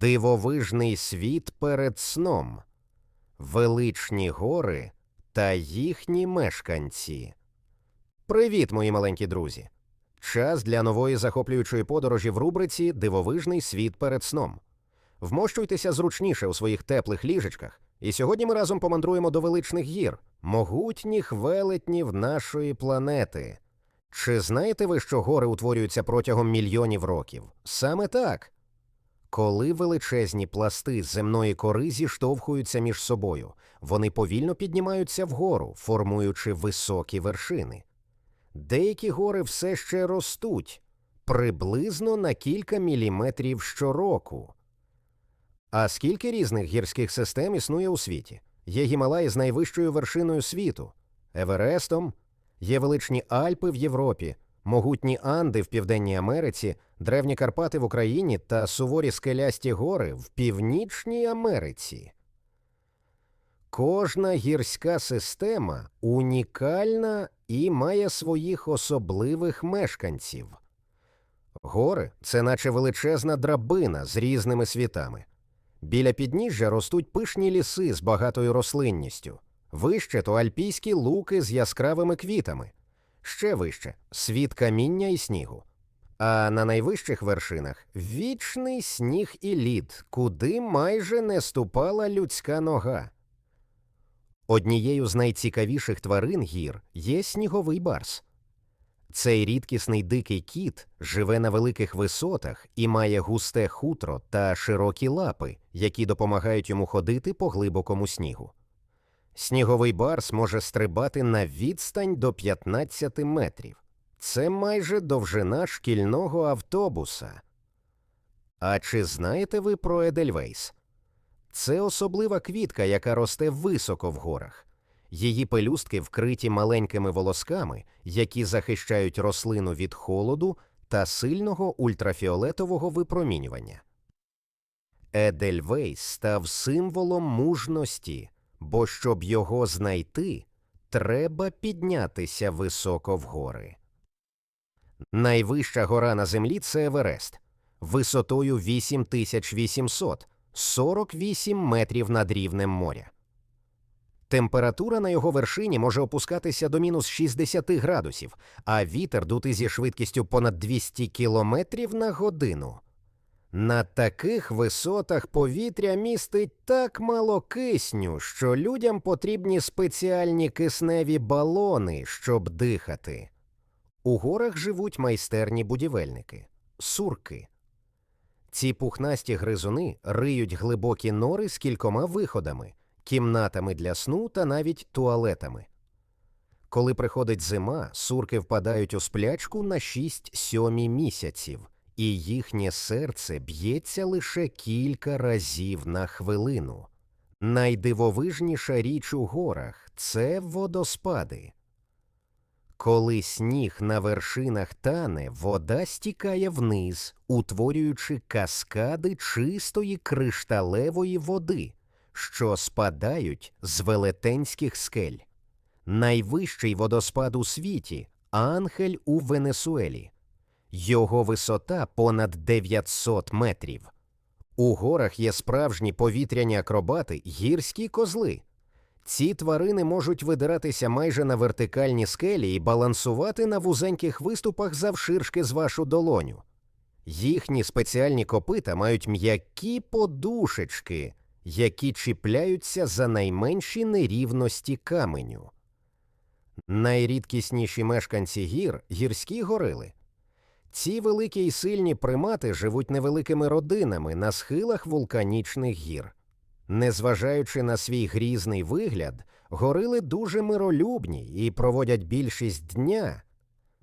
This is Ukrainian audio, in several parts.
Дивовижний світ перед сном, величні гори та їхні мешканці. Привіт, мої маленькі друзі! Час для нової захоплюючої подорожі в рубриці Дивовижний світ перед сном. Вмощуйтеся зручніше у своїх теплих ліжечках, і сьогодні ми разом помандруємо до величних гір, могутніх велетнів нашої планети. Чи знаєте ви, що гори утворюються протягом мільйонів років? Саме так. Коли величезні пласти земної кори зіштовхуються між собою, вони повільно піднімаються вгору, формуючи високі вершини. Деякі гори все ще ростуть приблизно на кілька міліметрів щороку. А скільки різних гірських систем існує у світі? Є Гімалаї з найвищою вершиною світу, Еверестом, є величні Альпи в Європі, могутні Анди в Південній Америці, древні Карпати в Україні та суворі скелясті гори в Північній Америці. Кожна гірська система унікальна і має своїх особливих мешканців. Гори це наче величезна драбина з різними світами. Біля підніжжя ростуть пишні ліси з багатою рослинністю, вище то альпійські луки з яскравими квітами, ще вище світ каміння і снігу. А на найвищих вершинах вічний сніг і лід, куди майже не ступала людська нога. Однією з найцікавіших тварин гір є сніговий барс. Цей рідкісний дикий кіт живе на великих висотах і має густе хутро та широкі лапи, які допомагають йому ходити по глибокому снігу. Сніговий барс може стрибати на відстань до 15 метрів. Це майже довжина шкільного автобуса. А чи знаєте ви про Едельвейс? Це особлива квітка, яка росте високо в горах. Її пелюстки вкриті маленькими волосками, які захищають рослину від холоду та сильного ультрафіолетового випромінювання. Едельвейс став символом мужності, бо щоб його знайти, треба піднятися високо в гори. Найвища гора на землі це Еверест, висотою 8800 48 метрів над рівнем моря. Температура на його вершині може опускатися до мінус 60 градусів, а вітер дути зі швидкістю понад 200 кілометрів на годину. На таких висотах повітря містить так мало кисню, що людям потрібні спеціальні кисневі балони, щоб дихати. У горах живуть майстерні будівельники сурки. Ці пухнасті гризуни риють глибокі нори з кількома виходами, кімнатами для сну та навіть туалетами. Коли приходить зима, сурки впадають у сплячку на 6-7 місяців, і їхнє серце б'ється лише кілька разів на хвилину. Найдивовижніша річ у горах це водоспади. Коли сніг на вершинах тане, вода стікає вниз, утворюючи каскади чистої кришталевої води, що спадають з велетенських скель. Найвищий водоспад у світі Ангель у Венесуелі. Його висота понад 900 метрів. У горах є справжні повітряні акробати, гірські козли. Ці тварини можуть видиратися майже на вертикальні скелі і балансувати на вузеньких виступах завширшки з вашу долоню. Їхні спеціальні копита мають м'які подушечки, які чіпляються за найменші нерівності каменю. Найрідкісніші мешканці гір гірські горили. Ці великі й сильні примати живуть невеликими родинами на схилах вулканічних гір. Незважаючи на свій грізний вигляд, горили дуже миролюбні і проводять більшість дня,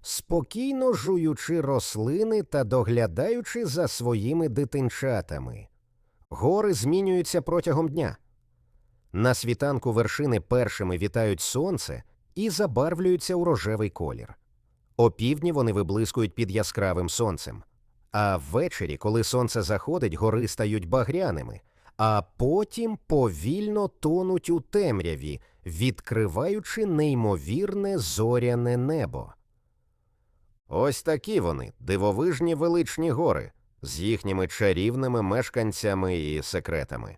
спокійно жуючи рослини та доглядаючи за своїми дитинчатами. Гори змінюються протягом дня. На світанку вершини першими вітають сонце і забарвлюються у рожевий колір. Опівдні вони виблискують під яскравим сонцем. А ввечері, коли сонце заходить, гори стають багряними а потім повільно тонуть у темряві, відкриваючи неймовірне зоряне небо. Ось такі вони, дивовижні величні гори. з їхніми чарівними мешканцями і секретами.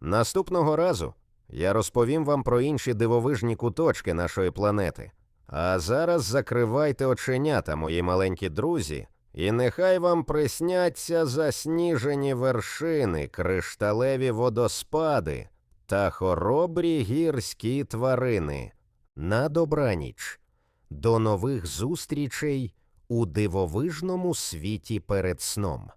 Наступного разу я розповім вам про інші дивовижні куточки нашої планети. А зараз закривайте оченята, мої маленькі друзі, і нехай вам присняться засніжені вершини, кришталеві водоспади та хоробрі гірські тварини. На добраніч. До нових зустрічей у дивовижному світі перед сном.